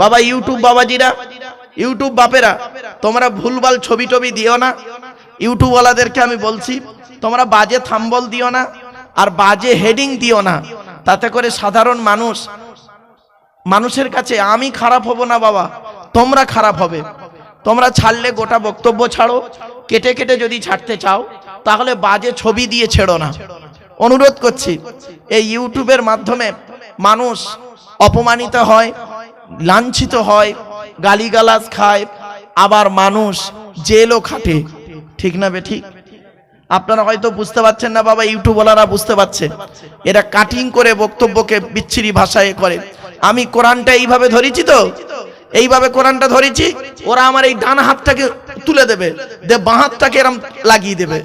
বাবা ইউটিউব বাবাজিরা, ইউটিউব বাপেরা, তোমরা ভুলভাল ছবি টবি দিও না। ইউটিউবওয়ালাদেরকে আমি বলছি, তোমরা বাজে থাম্বল দিও না আর বাজে হেডিং দিও না। তাতে করে সাধারণ মানুষ, মানুষের কাছে আমি খারাপ হব না বাবা, তোমরা খারাপ হবে। তোমরা ছাড়লে গোটা বক্তব্য ছাড়ো, কেটে কেটে যদি ছাড়তে চাও, তাহলে বাজে ছবি দিয়ে ছেড়ো না। অনুরোধ করছি, এই ইউটিউবের মাধ্যমে মানুষ অপমানিত হয় লাঞ্ছিত হয়, গালিগালাজ খায়, আবার মানুষ জেলও খাটে। ঠিক না বে ঠিক? আপনারা হয়তো বুঝতে পারছেন না বাবা, ইউটিউবওয়ালারা বুঝতে পারছে। এরা কাটিং করে বক্তব্যকে বিচ্ছিরি ভাষায় করে। আমি কোরআনটা এইভাবে ধরেছি তো? এইভাবে কোরআনটা ধরেছি, ওরা আমার এই ডান হাতটাকে তুলে দেবে, দে বাঁ হাতটাকে এরম লাগিয়ে দেবে।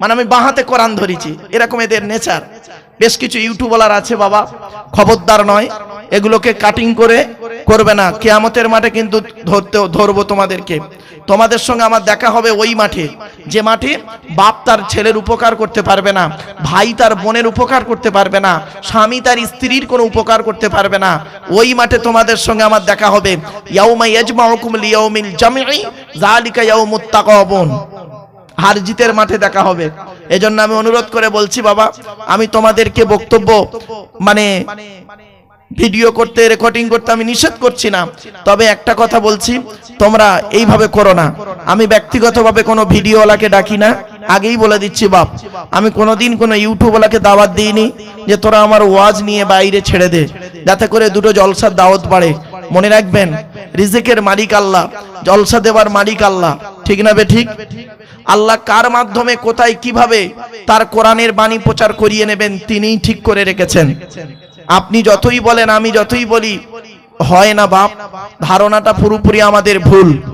মানে আমি বাঁ হাতে কোরআন ধরেছি, এরকম এদের নেচার। বেশ কিছু ইউটিউবওয়ালার আছে বাবা, খবরদার নয়, এগুলোকে কাটিং করে করবে না, কেয়ামতের মাঠে কিন্তু ধরতে ধরবো তোমাদেরকে। তোমাদের সঙ্গে আমার দেখা হবে ওই মাঠে, যে মাঠে বাপ তার ছেলের উপকার করতে পারবে না, ভাই তার বোনের উপকার করতে পারবে না, স্বামী তার স্ত্রীর কোনো উপকার করতে পারবে না, ওই মাঠে তোমাদের সঙ্গে আমার দেখা হবে। ইয়াউমা মাঠে দেখা হবে। এজন্য আমি অনুরোধ করে বলছি, বাবা, আমি তোমাদেরকে বক্তব্য মানে ভিডিও করতে রেকর্ডিং করতে আমি নিষেধ করছি না। তবে একটা কথা বলছি, তোমরা এইভাবে করো না। আমি ব্যক্তিগতভাবে কোনো ভিডিওওয়ালাকে ডাকি না। আগেই বলে দিচ্ছি, বাপ, আমি কোনোদিন কোনো ইউটিউবওয়ালাকে দাওয়াত দিইনি যে তোরা আমার ওয়াজ নিয়ে বাইরে ছেড়ে দে, যাতে করে দুটো জলসার দাওয়াত বাড়ে। মনে রাখবেন, রিজিকের মালিক আল্লাহ, জলসা দেওয়ার মালিক আল্লাহ। ঠিক না বে ঠিক? আল্লাহ কার মাধ্যমে, কোথায়, কীভাবে তার কোরআনের বাণী প্রচার করিয়ে নেবেন, তিনিই ঠিক করে রেখেছেন। আপনি যতই বলেন আমি যতই বলি হয় না বাপ ধারণাটা পুরোপুরি আমাদের ভুল।